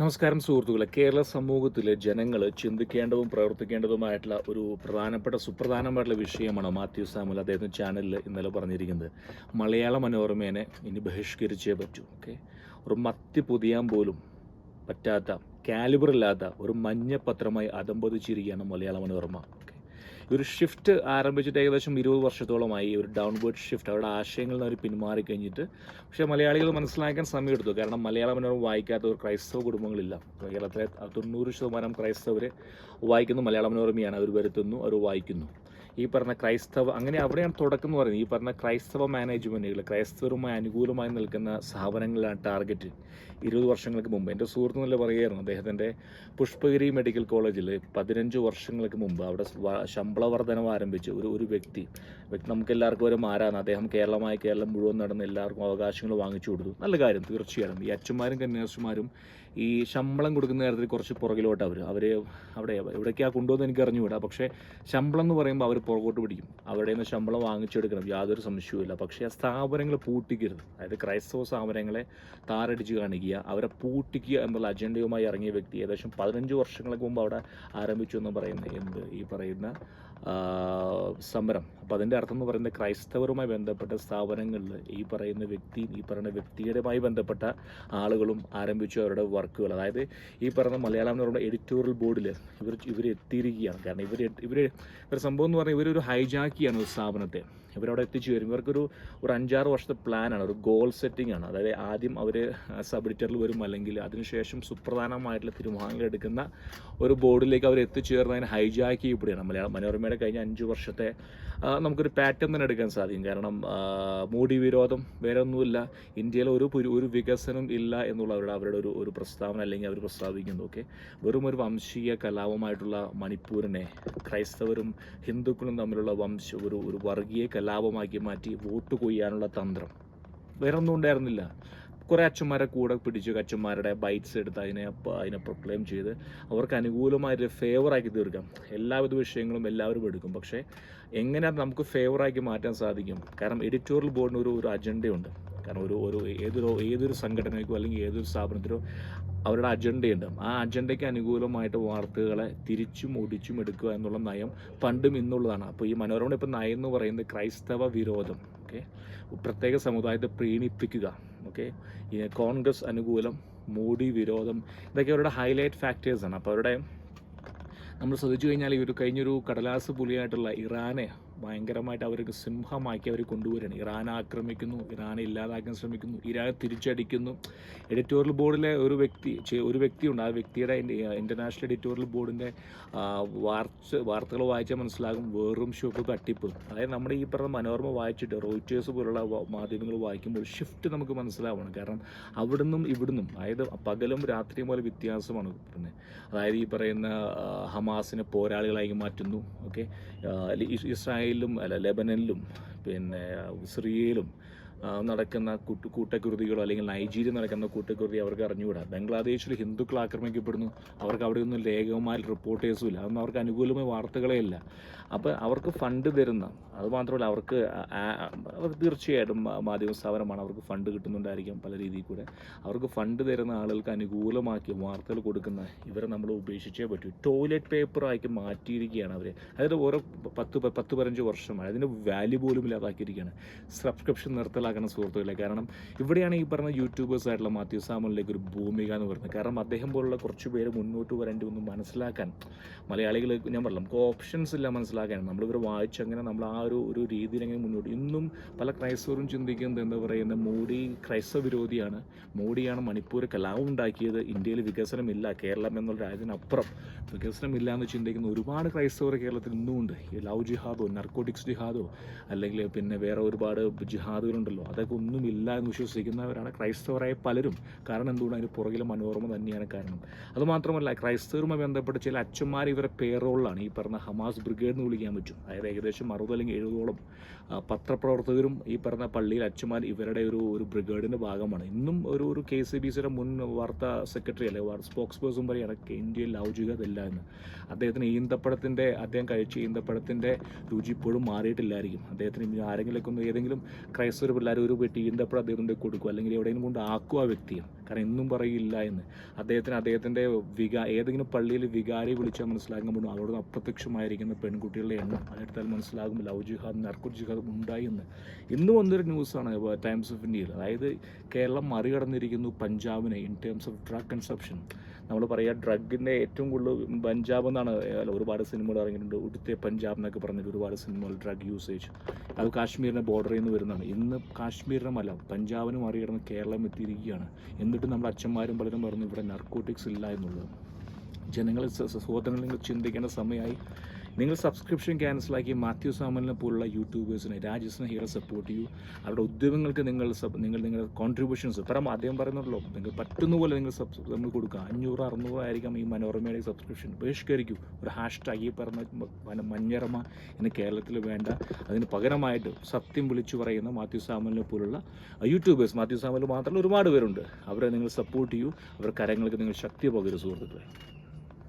നമസ്കാരം സുഹൃത്തുക്കളെ. കേരള സമൂഹത്തിലെ ജനങ്ങൾ ചിന്തിക്കേണ്ടതും പ്രവർത്തിക്കേണ്ടതുമായിട്ടുള്ള ഒരു പ്രധാനപ്പെട്ട സുപ്രധാനമായിട്ടുള്ള വിഷയമാണ് മാത്യു സാമുൽ അദ്ദേഹത്തിന്റെ ചാനലിൽ ഇന്നലെ പറഞ്ഞിരിക്കുന്നത്. മലയാള മനോരമേനെ ഇനി ബഹിഷ്കരിച്ചേ പറ്റൂ ഓക്കെ ഒരു മത്തി പൊതിയാൻ പോലും പറ്റാത്ത കാലിബറില്ലാത്ത ഒരു മഞ്ഞപത്രമായി അതമ്പതിച്ചിരിക്കുകയാണ് മലയാള മനോരമ. ഓക്കെ ഒരു ഷിഫ്റ്റ് ആരംഭിച്ചിട്ട് ഏകദേശം ഇരുപത് വർഷത്തോളമായി ഒരു ഡൗൺവേർഡ് ഷിഫ്റ്റ് അവരുടെ ആശയങ്ങളിൽ നിന്ന് അവർ പിന്മാറി കഴിഞ്ഞിട്ട് പക്ഷേ മലയാളികൾ മനസ്സിലാക്കാൻ സമയമെടുത്തു. കാരണം മലയാള മനോരമ വായിക്കാത്ത ഒരു ക്രൈസ്തവ കുടുംബങ്ങളില്ല. കേരളത്തിലെ തൊണ്ണൂറ് ശതമാനം ക്രൈസ്തവർ വായിക്കുന്ന. മലയാള മനോരമയാണ് അവർ വരുത്തുന്നു അവർ വായിക്കുന്നു. ഈ പറഞ്ഞ ക്രൈസ്തവ അങ്ങനെ അവിടെയാണ് തുടക്കം എന്ന് പറയുന്നത്. ഈ പറഞ്ഞ ക്രൈസ്തവ മാനേജ്മെന്റുകൾ ക്രൈസ്തവരുമായി അനുകൂലമായി നിൽക്കുന്ന സ്ഥാപനങ്ങളിലാണ് ടാർഗറ്റ് ഇരുപത് വർഷങ്ങൾക്ക് മുമ്പ്. എന്റെ സുഹൃത്ത് നല്ല പറയുകയായിരുന്നു അദ്ദേഹത്തിന്റെ പുഷ്പഗിരി മെഡിക്കൽ കോളേജിൽ പതിനഞ്ച് വർഷങ്ങൾക്ക് മുമ്പ് അവിടെ ശമ്പള വർധനവ് ആരംഭിച്ച് ഒരു ഒരു വ്യക്തി വ്യക്തി നമുക്ക് എല്ലാവർക്കും ഒരു മാരാണ് അദ്ദേഹം കേരളമായി കേരളം മുഴുവൻ നടന്ന് എല്ലാവർക്കും അവകാശങ്ങൾ വാങ്ങിച്ചു കൊടുത്തു. നല്ല കാര്യം തീർച്ചയായും. ഈ അച്ഛന്മാരും കന്യാസിമാരും ഈ ശമ്പളം കൊടുക്കുന്ന കാര്യത്തിൽ കുറച്ച് പുറകിലോട്ട് അവർ അവർ അവിടെ എവിടേക്കാണ് കൊണ്ടുവന്ന് എനിക്ക് അറിഞ്ഞുകൂടാ പക്ഷേ ശമ്പളം എന്ന് പറയുമ്പോൾ അവർ പുറകോട്ട് പിടിക്കും. അവരുടെ നിന്ന് ശമ്പളം വാങ്ങിച്ചെടുക്കണം. യാതൊരു സംശയവുമില്ല പക്ഷേ ആ സ്ഥാപനങ്ങൾ പൂട്ടിക്കരുത്. അതായത് ക്രൈസ്തവ സ്ഥാപനങ്ങളെ താറടിച്ച് കാണിക്കുക അവരെ പൂട്ടിക്കുക എന്നുള്ള അജണ്ടയുമായി ഇറങ്ങിയ വ്യക്തി ഏകദേശം പതിനഞ്ച് വർഷങ്ങൾക്ക് മുമ്പ് അവിടെ ആരംഭിച്ചു എന്ന് പറയുന്ന എന്ത്? ഈ പറയുന്ന സമരം. അപ്പോൾ അതിന്റെ അർത്ഥം എന്ന് പറയുന്നത് ക്രൈസ്തവരുമായി ബന്ധപ്പെട്ട സ്ഥാപനങ്ങളിൽ ഈ പറയുന്ന വ്യക്തി ഈ പറയുന്ന വ്യക്തിയുടെമായി ബന്ധപ്പെട്ട ആളുകളും ആരംഭിച്ചു അവരുടെ വർക്കുകൾ. അതായത് ഈ പറയുന്ന മലയാളം എന്ന് പറയുന്ന എഡിറ്റോറിയൽ ബോർഡിൽ ഇവർ ഇവർ എത്തിയിരിക്കുകയാണ്. കാരണം ഇവർ ഇവർ ഇവർ സംഭവം എന്ന് പറഞ്ഞാൽ ഇവരൊരു ഹൈജാക്കിയാണ് ഒരു സ്ഥാപനത്തെ. ഇവരവിടെ എത്തിച്ചു വരും ഇവർക്കൊരു ഒരു അഞ്ചാറ് വർഷത്തെ പ്ലാനാണ് ഒരു ഗോൾ സെറ്റിംഗ് ആണ്. അതായത് ആദ്യം അവർ സബ് എഡിറ്ററിൽ വരും. അല്ലെങ്കിൽ അതിനുശേഷം സുപ്രധാനമായിട്ടുള്ള തീരുമാനങ്ങൾ എടുക്കുന്ന ഒരു ബോർഡിലേക്ക് അവർ എത്തിച്ചേർന്ന് അതിനെ ഹൈജാക്ക് ചെയ്യപ്പെടുകയാണ് മലയാള മനോരമയുടെ കഴിഞ്ഞ അഞ്ച് വർഷത്തെ നമുക്കൊരു പാറ്റേൺ തന്നെ എടുക്കാൻ സാധിക്കും. കാരണം മോഡി വിരോധം വേറെ ഒന്നുമില്ല ഇന്ത്യയിൽ ഒരു ഒരു വികസനം ഇല്ല എന്നുള്ള അവരുടെ അവരുടെ ഒരു ഒരു പ്രസ്താവന അല്ലെങ്കിൽ അവർ പ്രസ്താവിക്കുന്നു. ഓക്കെ വെറും ഒരു വംശീയ കലാപമായിട്ടുള്ള മണിപ്പൂരിനെ ക്രൈസ്തവരും ഹിന്ദുക്കളും തമ്മിലുള്ള വംശ ഒരു ഒരു വർഗീയ കലാപമാക്കി മാറ്റി വോട്ട് കൊയ്യാനുള്ള തന്ത്രം. വേറെ ഒന്നും ഉണ്ടായിരുന്നില്ല. കുറേ അച്ഛന്മാരെ കൂടെ പിടിച്ച് അച്ഛന്മാരുടെ ബൈറ്റ്സ് എടുത്ത് അതിനെ അതിനെ പ്രൊക്ലെയിം ചെയ്ത് അവർക്ക് അനുകൂലമായിട്ട് ഫേവറാക്കി തീർക്കാം. എല്ലാവിധ വിഷയങ്ങളും എല്ലാവരും എടുക്കും. പക്ഷേ എങ്ങനെ നമുക്ക് ഫേവറാക്കി മാറ്റാൻ സാധിക്കും? കാരണം എഡിറ്റോറിയൽ ബോർഡിന് ഒരു ഒരു അജണ്ടയുണ്ട് കാരണം ഒരു ഒരു ഏതൊരു ഏതൊരു സംഘടനയ്ക്കോ അല്ലെങ്കിൽ ഏതൊരു സ്ഥാപനത്തിനോ അവരുടെ അജണ്ടയുണ്ട്. ആ അജണ്ടയ്ക്ക് അനുകൂലമായിട്ട് വാർത്തകളെ തിരിച്ചും ഒടിച്ചും എടുക്കുക എന്നുള്ള നയം പണ്ടും ഇന്നുള്ളതാണ്. അപ്പോൾ ഈ മനോരമ ഇപ്പം നയം എന്ന് പറയുന്നത് ക്രൈസ്തവ വിരോധം ഓക്കെ? പ്രത്യേക സമുദായത്തെ പ്രീണിപ്പിക്കുക ഓക്കെ? കോൺഗ്രസ് അനുകൂലം മോഡി വിരോധം ഇതൊക്കെ അവരുടെ ഹൈലൈറ്റ് ഫാക്ടേഴ്സാണ് അപ്പോൾ അവരുടെ നമ്മൾ ശ്രദ്ധിച്ചു കഴിഞ്ഞാൽ ഈ ഒരു കഴിഞ്ഞൊരു കടലാസ് പുലിയായിട്ടുള്ള ഇറാനെ ഭയങ്കരമായിട്ട് അവർക്ക് സിംഹമാക്കി അവർ കൊണ്ടുവരികയാണ്. ഇറാൻ ആക്രമിക്കുന്നു ഇറാനെ ഇല്ലാതാക്കാൻ ശ്രമിക്കുന്നു ഇറാൻ തിരിച്ചടിക്കുന്നു. എഡിറ്റോറിയൽ ബോർഡിലെ ഒരു വ്യക്തി ഒരു വ്യക്തിയുണ്ട്. ആ വ്യക്തിയുടെ ഇന്റർനാഷണൽ എഡിറ്റോറിയൽ ബോർഡിന്റെ വാർത്ത വാർത്തകൾ വായിച്ചാൽ മനസ്സിലാകും വേറും ഷോപ്പ് തട്ടിപ്പ്. അതായത് നമ്മുടെ ഈ പറഞ്ഞ മനോരമ വായിച്ചിട്ട് റോയിറ്റേഴ്സ് പോലുള്ള മാധ്യമങ്ങൾ വായിക്കുമ്പോൾ ഷിഫ്റ്റ് നമുക്ക് മനസ്സിലാവണം. കാരണം അവിടുന്നും ഇവിടുന്നും അതായത് പകലും രാത്രിയും പോലെ വ്യത്യാസമാണ് പിന്നെ. അതായത് ഈ പറയുന്ന ഹമാസിനെ പോരാളികളായി മാറ്റുന്നു ഓക്കെ? ഇസ്രായേലിലും അല്ല ലെബനനിലും പിന്നെ സിറിയയിലും നടക്കുന്ന കൂട്ട കൂട്ടക്കുരുതികളോ അല്ലെങ്കിൽ നൈജീരിയ നടക്കുന്ന കൂട്ടക്കുരുതി അവർക്ക് അറിഞ്ഞുകൂടാ. ബംഗ്ലാദേശിൽ ഹിന്ദുക്കൾ ആക്രമിക്കപ്പെടുന്നു. അവർക്ക് അവിടെയൊന്നും ലേഖകന്മാർ റിപ്പോർട്ടേഴ്സും ഇല്ല. അതൊന്നും അവർക്ക് അനുകൂലമായ വാർത്തകളേ ഇല്ല. അപ്പോൾ അവർക്ക് ഫണ്ട് തരുന്ന അത് മാത്രമല്ല അവർക്ക് ആ- ആ- അവർ തീർച്ചയായിട്ടും മാധ്യമ സ്ഥാപനമാണ് അവർക്ക് ഫണ്ട് കിട്ടുന്നുണ്ടായിരിക്കും പല രീതിയിൽ കൂടെ. അവർക്ക് ഫണ്ട് തരുന്ന ആളുകൾക്ക് അനുകൂലമാക്കി വാർത്തകൾ കൊടുക്കുന്ന ഇവരെ നമ്മൾ ഉപേക്ഷിച്ചേ പറ്റൂ. ടോയ്ലറ്റ് പേപ്പറാക്കി മാറ്റിയിരിക്കുകയാണ് അവർ അതായത് ഓരോ പത്ത് പത്ത് പതിനഞ്ച് വർഷമായി അതിന്റെ വാല്യൂ പോലും ഇല്ലാതാക്കിയിരിക്കുകയാണ്. സബ്സ്ക്രിപ്ഷൻ നിർത്തലാക്കണം സുഹൃത്തുക്കളെ. കാരണം ഇവിടെയാണ് ഈ പറഞ്ഞ യൂട്യൂബേഴ്സ് ആയിട്ടുള്ള മാത്യു സാമുലിലേക്ക് ഒരു ഭൂമിക എന്ന് പറയുന്നത്. കാരണം അദ്ദേഹം പോലുള്ള കുറച്ച് പേര് മുന്നോട്ട് വരേണ്ടി ഒന്ന് മനസ്സിലാക്കാൻ മലയാളികൾ ഞാൻ പറഞ്ഞു നമുക്ക് ഓപ്ഷൻസ് ഇല്ല മനസ്സിലാക്കാൻ. നമ്മൾ ഇവർ വായിച്ച് അങ്ങനെ നമ്മൾ ആ ഒരു ഒരു രീതിയിൽ അങ്ങനെ മുന്നോട്ട്. ഇന്നും പല ക്രൈസ്തവരും ചിന്തിക്കുന്നത് എന്താ പറയുന്നത്? മോഡി ക്രൈസ്തവ വിരോധിയാണ്. മോഡിയാണ് മണിപ്പൂർ കലാപം ഉണ്ടാക്കിയത്. ഇന്ത്യയിൽ വികസനമില്ല. കേരളം എന്നുള്ള രാജ്യത്തിനപ്പുറം വികസനമില്ല എന്ന് ചിന്തിക്കുന്ന ഒരുപാട് ക്രൈസ്തവർ കേരളത്തിൽ ഇന്നുമുണ്ട്. ഈ ലവ് ജിഹാദോ നർക്കോട്ടിക്സ് ജിഹാദോ അല്ലെങ്കിൽ പിന്നെ വേറെ ഒരുപാട് ജിഹാദുകളുണ്ടല്ലോ. അതൊക്കെ ഒന്നുമില്ല എന്ന് വിശ്വസിക്കുന്നവരാണ് ക്രൈസ്തവരായ പലരും. കാരണം എന്തുകൊണ്ട്? അതിന് പുറകിലെ മനോരമ തന്നെയാണ് കാരണം. അതുമാത്രമല്ല ക്രൈസ്തവരുമായി ബന്ധപ്പെട്ട് ചില അച്ഛന്മാർ ഇവരെ പേറോളിലാണ് ഈ പറഞ്ഞ ഹമാസ് ബ്രിഗേഡ് എന്ന് വിളിക്കാൻ പറ്റും. അതായത് ഏകദേശം അറുപത് അല്ലെങ്കിൽ എഴുപതോളം പത്രപ്രവർത്തകരും ഈ പറഞ്ഞ പള്ളിയിൽ അച്ഛന്മാർ ഇവരുടെ ഒരു ഒരു ബ്രിഗേഡിന്റെ ഭാഗമാണ്. ഇന്നും ഒരു ഒരു കെ സി ബി സിയുടെ മുൻ വാർത്താ സെക്രട്ടറി അല്ലെ സ്പോക്സ് പേഴ്സൺ പറയാണ് ഇന്ത്യയിൽ ലൗചികതല്ല എന്ന്. അദ്ദേഹത്തിന് ഈന്തപ്പഴത്തിന്റെ അദ്ദേഹം കഴിച്ച ഈന്തപ്പഴത്തിന്റെ രുചി ഇപ്പോഴും മാറിയിട്ടില്ലായിരിക്കും. അദ്ദേഹത്തിന് ആരെങ്കിലൊക്കെ ഒന്ന് ഏതെങ്കിലും ക്രൈസ്തവർ പിള്ളേർ ഒരു പെട്ടി അപ്പോൾ അദ്ദേഹത്തിന്റെ കൊടുക്കും അല്ലെങ്കിൽ എവിടെയെങ്കിലും കൊണ്ട് ആക്കും ആ വ്യക്തിയെ. കാരണം എന്നും പറയില്ല എന്ന്. അദ്ദേഹത്തിന് അദ്ദേഹത്തിന്റെ വികാ ഏതെങ്കിലും പള്ളിയിൽ വികാരി വിളിച്ചാൽ മനസ്സിലാകുമ്പോൾ അവിടെ അപ്രത്യക്ഷമായിരിക്കുന്ന പെൺകുട്ടികളുടെ എണ്ണം അതെടുത്താൽ മനസ്സിലാകും ലവ് ജിഹാദ് നർക്കുർ ജിഹാദ് ഉണ്ടായി എന്ന്. ഇന്ന് വന്നൊരു ന്യൂസാണ് ടൈംസ് ഓഫ് ഇന്ത്യയിൽ. അതായത് കേരളം മറികടന്നിരിക്കുന്നു പഞ്ചാബിനെ in terms of drug consumption. നമ്മൾ പറയുക ഡ്രഗിന്റെ ഏറ്റവും കൂടുതൽ പഞ്ചാബ് എന്നാണ് ഒരുപാട് സിനിമകൾ ഇറങ്ങിയിട്ടുണ്ട്. ഉടുത്തെ പഞ്ചാബ് എന്നൊക്കെ പറഞ്ഞിട്ട് ഒരുപാട് സിനിമകൾ ഡ്രഗ് യൂസേജ് അത് കാശ്മീരിന്റെ ബോർഡറിൽ നിന്ന് വരുന്നതാണ്. ഇന്ന് കാശ്മീരിനെ മല പഞ്ചാബിന് മറികടന്ന് കേരളം എത്തിയിരിക്കുകയാണ്. എന്നിട്ട് നമ്മുടെ അച്ഛന്മാരും പലരും പറഞ്ഞു ഇവിടെ നർക്കോട്ടിക്സ് ഇല്ല എന്നുള്ളത്. ജനങ്ങൾ സഹോദരങ്ങൾ നിങ്ങൾ ചിന്തിക്കേണ്ട സമയമായി. നിങ്ങൾ സബ്സ്ക്രിപ്ഷൻ ക്യാൻസലാക്കി മാത്യു സാമലിനെ പോലുള്ള യൂട്യൂബേഴ്സിനെ ഹീറോ സപ്പോർട്ട് ചെയ്യൂ. അവരുടെ ഉദ്യമങ്ങൾക്ക് നിങ്ങൾ നിങ്ങൾ നിങ്ങളുടെ കോൺട്രിബ്യൂഷൻസ് പരം അദ്ദേഹം പറയുന്നുള്ളൂ നിങ്ങൾ പറ്റുന്ന പോലെ നിങ്ങൾ സബ് നമ്മൾ കൊടുക്കുക. അഞ്ഞൂറ് അറുന്നൂറ് ആയിരിക്കാം ഈ മനോരമയുടെ സബ്സ്ക്രിപ്ഷൻ ബഹിഷ്കരിക്കൂ. ഒരു ഹാഷ് ടാഗ് ഈ പറഞ്ഞ മഞ്ഞറമ ഇന്ന് കേരളത്തിൽ വേണ്ട. അതിന് പകരമായിട്ട് സത്യം വിളിച്ചു പറയുന്ന മാത്യു സാമലിനെ പോലുള്ള യൂട്യൂബേഴ്സ് മാത്യു സാമൽ മാത്രമല്ല ഒരുപാട് പേരുണ്ട്. അവരെ നിങ്ങൾ സപ്പോർട്ട് ചെയ്യൂ. അവരുടെ കരങ്ങൾക്ക് നിങ്ങൾ ശക്തി പകരും സുഹൃത്തുക്കളെ.